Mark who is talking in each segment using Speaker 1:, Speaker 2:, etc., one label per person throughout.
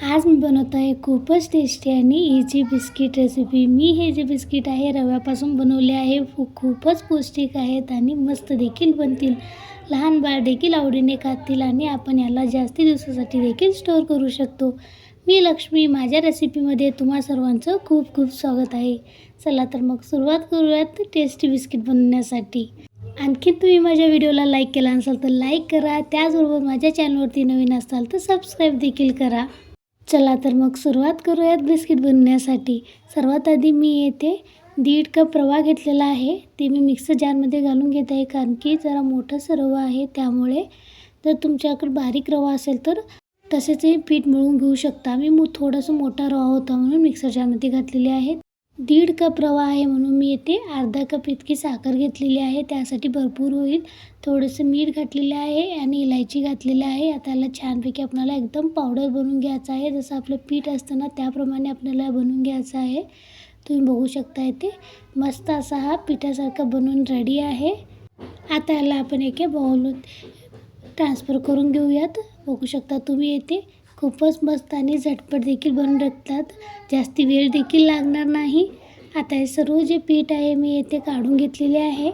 Speaker 1: आज मी बनवत आहे खूपच टेस्टी आणि इझी बिस्किट रेसिपी मी हे जे बिस्किट आहे रव्यापासून बनवले आहे खूपच पौष्टिक आहेत आणि मस्त देखील बनतील. लहान बाळ देखील आवडीने खातील आणि आपण याला जास्ती दिवसासाठी देखील स्टोअर करू शकतो. मी लक्ष्मी माझ्या रेसिपीमध्ये तुम्हा सर्वांचं खूप खूप स्वागत आहे. चला तर मग सुरुवात करूयात टेस्टी बिस्किट बनवण्यासाठी. आणखी तुम्ही माझ्या व्हिडिओला लाईक केला नसाल तर लाईक करा. त्याचबरोबर माझ्या चॅनलवरती नवीन असाल तर सबस्क्राईब देखील करा. चला तर मग सुरुवात करूयात बिस्किट बनवण्यासाठी सर्वात आधी मी येथे दीड कप रवा घेतलेला आहे. ते मी मिक्सर जारमध्ये घालून घेत आहे कारण की जरा मोठासा रवा आहे त्यामुळे जर तुमच्याकडे बारीक रवा असेल तर तसेच हे पीठ मळून घेऊ शकता. मी मो थोडंसं मोठा रवा होता म्हणून मिक्सर जारमध्ये घातलेले आहे दीड कप रवा आहे म्हणून मी येथे अर्धा कप इतकी साखर घेतलेली आहे. त्यासाठी भरपूर होईल. थोडंसं मीठ घातलेलं आहे आणि इलायची घातलेली आहे. आता याला छानपैकी आपल्याला एकदम पावडर बनवून घ्यायचं आहे. जसं आपलं पीठ असतं ना त्याप्रमाणे आपल्याला बनवून घ्यायचं आहे. तुम्ही बघू शकता इथे. मस्त असा हा पिठासारखा बनवून रेडी आहे. आता याला आपण एका बाउल ट्रान्सफर करून घेऊयात. बघू शकता तुम्ही येथे खूपच मस्त आणि झटपट देखील बनून टाकतात. जास्ती वेळ देखील लागणार नाही. आता हे सर्व जे पीठ आहे मी येथे काढून घेतलेले आहे.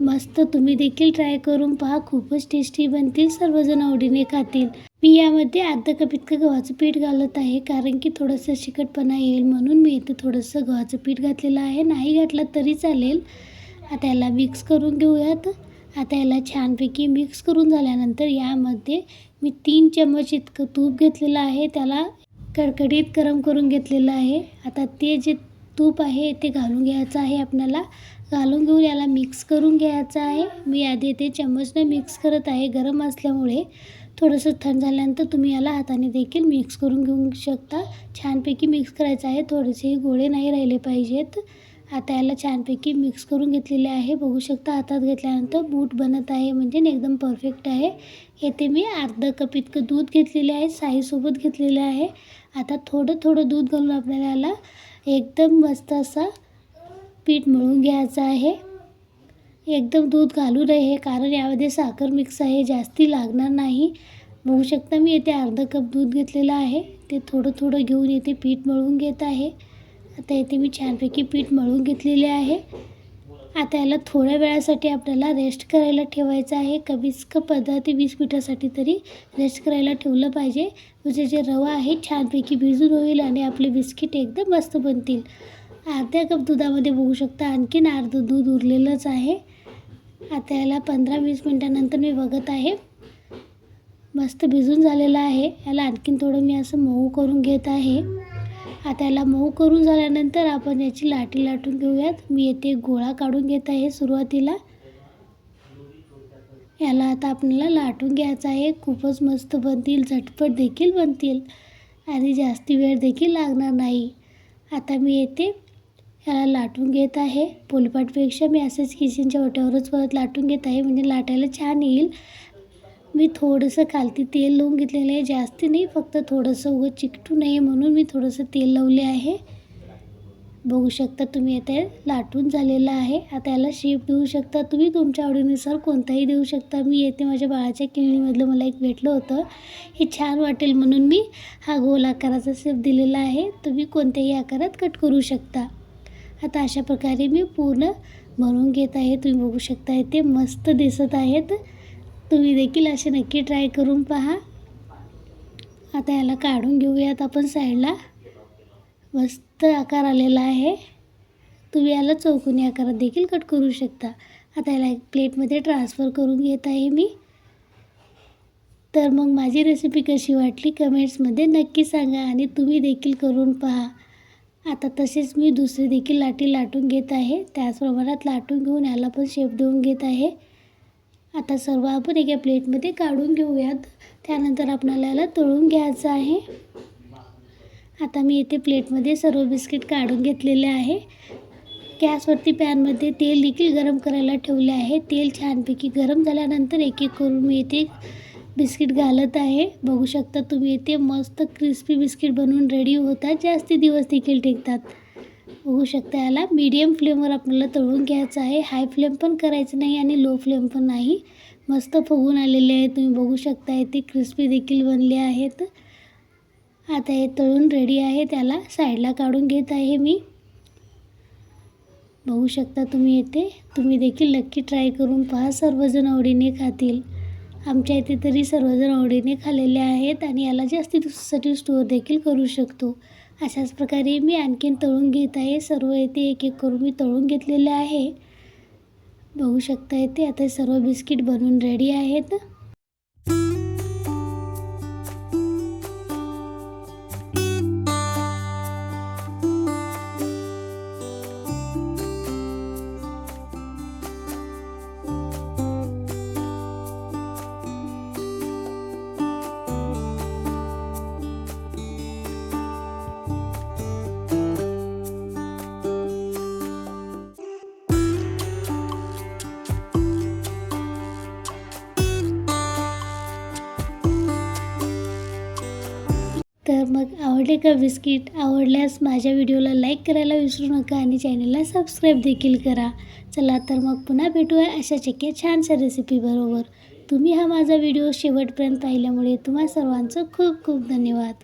Speaker 1: मस्त तुम्ही देखील ट्राय करून पहा. खूपच टेस्टी बनतील सर्वजण आवडीने खातील. मी यामध्ये अर्धा कप इतकं गव्हाचं पीठ घालत आहे कारण की थोडंसं चिकटपणा येईल म्हणून मी इथं थोडंसं गव्हाचं पीठ घातलेलं आहे. नाही घातलं तरी चालेल. आता याला मिक्स करून घेऊयात. आता याला छानपैकी मिक्स करून झाल्यानंतर यामध्ये मी तीन चम्मच इतकं तूप घेतलेलं आहे. त्याला कडकडीत गरम करून घेतलेलं आहे. आता ते जे तूप आहे ते घालून घ्यायचं आहे आपल्याला. घालून घेऊन याला मिक्स करून घ्यायचं आहे. मी आधी ते चम्मचने मिक्स करत आहे गरम असल्यामुळे. थोडंसं थंड झाल्यानंतर तुम्ही याला हाताने देखील मिक्स करून घेऊ शकता. छानपैकी मिक्स करायचं आहे. थोडेसेही गोळे नाही राहिले पाहिजेत. आता याला छानपैकी मिक्स करून घेतलेले आहे. बघू शकता हातात घेतल्यानंतर बूट बनत आहे. म्हणजे एकदम परफेक्ट आहे. येथे मी अर्धा कप इतकं दूध घेतलेले आहे. साईसोबत घेतलेलं आहे. आता थोडं थोडं दूध घालून आपल्याला याला एकदम मस्त असा पीठ मळून घ्यायचं आहे. एकदम दूध घालू नये कारण यामध्ये साखर मिक्स आहे. जास्ती लागणार नाही. बघू शकता मी येथे अर्धा कप दूध घेतलेलं आहे. ते थोडं थोडं घेऊन येथे पीठ मळून घेत आहे. आता येथे मी छानपैकी पीठ मळून घेतलेले आहे. आता याला थोड्या वेळासाठी आपल्याला रेस्ट करायला ठेवायचं आहे. कमीच क पंधरा ते वीस मिनिटासाठी तरी रेस्ट करायला ठेवलं पाहिजे. म्हणजे जे रवा आहे छानपैकी भिजून होईल आणि आपले बिस्किट एकदम मस्त बनतील. अर्ध्या कप दुधामध्ये बघू शकता आणखीन अर्धं दूध उरलेलंच आहे. आता याला पंधरा वीस मिनटानंतर मी बघत आहे. मस्त भिजून झालेलं आहे. याला आणखीन थोडं मी असं मऊ करून घेत आहे. आता याला मऊ करून झाल्यानंतर आपण याची लाटी लाटून घेऊयात. मी येथे गोळा काढून घेत आहे सुरुवातीला. याला आता आपल्याला लाटून घ्यायचं आहे. खूपच मस्त बनतील झटपट देखील बनतील आणि जास्ती वेळ देखील लागणार नाही. आता मी येथे याला लाटून घेत आहे. पोलपाटपेक्षा मी असंच किचनच्या ओट्यावरच परत लाटून घेत आहे. म्हणजे लाटायला छान येईल. मी थोडंसं खालती तेल लावून घेतलेलं आहे. जास्ती नाही फक्त थोडंसं उगं चिकटू नये म्हणून मी थोडंसं तेल लावले आहे. बघू शकता तुम्ही आता लाटून झालेलं आहे. आता याला शेप देऊ शकता तुम्ही. तुमच्या आवडीनुसार कोणताही देऊ शकता. मी येते माझ्या बाळाच्या किळणीमधलं मला एक भेटलं होतं. हे छान वाटेल म्हणून मी हा गोल आकाराचा शेप दिलेला आहे. तुम्ही कोणत्याही आकारात कट करू शकता. आता अशा प्रकारे मी पूर्ण भरून घेत आहे. तुम्ही बघू शकता ते मस्त दिसत आहेत. तुम्ही देखील असे नक्की ट्राय करून पहा. आता याला काढून घेऊयात आपण साईडला मस्त आकार आलेला आहे. तुम्ही याला चौकोनी आकारात देखील कट करू शकता. आता याला एक प्लेटमध्ये ट्रान्सफर करून घेत आहे मी. तर मग माझी रेसिपी कशी वाटली कमेंट्समध्ये नक्की सांगा आणि तुम्ही देखील करून पहा. आता तसेच मी दुसरी देखील लाटी लाटून घेत आहे. त्याच प्रमाणात लाटून घेऊन याला पण शेप देऊन घेत आहे. आता सर्व आपण एका प्लेटमध्ये काढून घेऊयात. त्यानंतर आपल्याला याला तळून घ्यायचं आहे. आता मी इथे प्लेटमध्ये सर्व बिस्किट काढून घेतलेले आहे. गॅसवरती पॅनमध्ये तेल देखील गरम करायला ठेवले आहे. तेल छानपैकी गरम झाल्यानंतर एक एक करून मी इथे बिस्किट घालत आहे. बघू शकता तुम्ही इथे मस्त क्रिस्पी बिस्किट बनवून रेडी होतात. जास्ती दिवस देखील टिकतात. बघू शकता. याला मीडियम फ्लेमवर आपल्याला तळून घ्यायचं आहे. हाय फ्लेम पण करायचं नाही आणि लो फ्लेम पण नाही. मस्त फुगून आलेले आहे. तुम्ही बघू शकता ते क्रिस्पी देखील बनले आहेत. आता हे तळून रेडी आहे. त्याला साईडला काढून घेत आहे मी. बघू शकता तुम्ही येते तुम्ही देखील नक्की ट्राय करून पहा. सर्वजण आवडीने खातील. आमच्या इथे तरी सर्वजण आवडीने खाल्लेले आहेत आणि याला जास्ती दिवसासाठी स्टोअर देखील करू शकतो. अशाच प्रकारे मी आणखीन तळून घेत आहे. सर्व येथे एक एक करून मी तळून घेतलेले आहे. बघू शकता येते आता सर्व बिस्किट बनवून रेडी आहेत. मग आवडले का बिस्किट? आवडल्यास माझ्या व्हिडिओला लाईक करायला विसरू नका आणि चॅनलला सबस्क्राईब देखील करा. चला तर मग पुन्हा भेटूया अशाच एका छानशा रेसिपीबरोबर तुम्ही हा माझा व्हिडिओ शेवटपर्यंत पाहिल्यामुळे तुम्हा सर्वांचं खूप खूप धन्यवाद.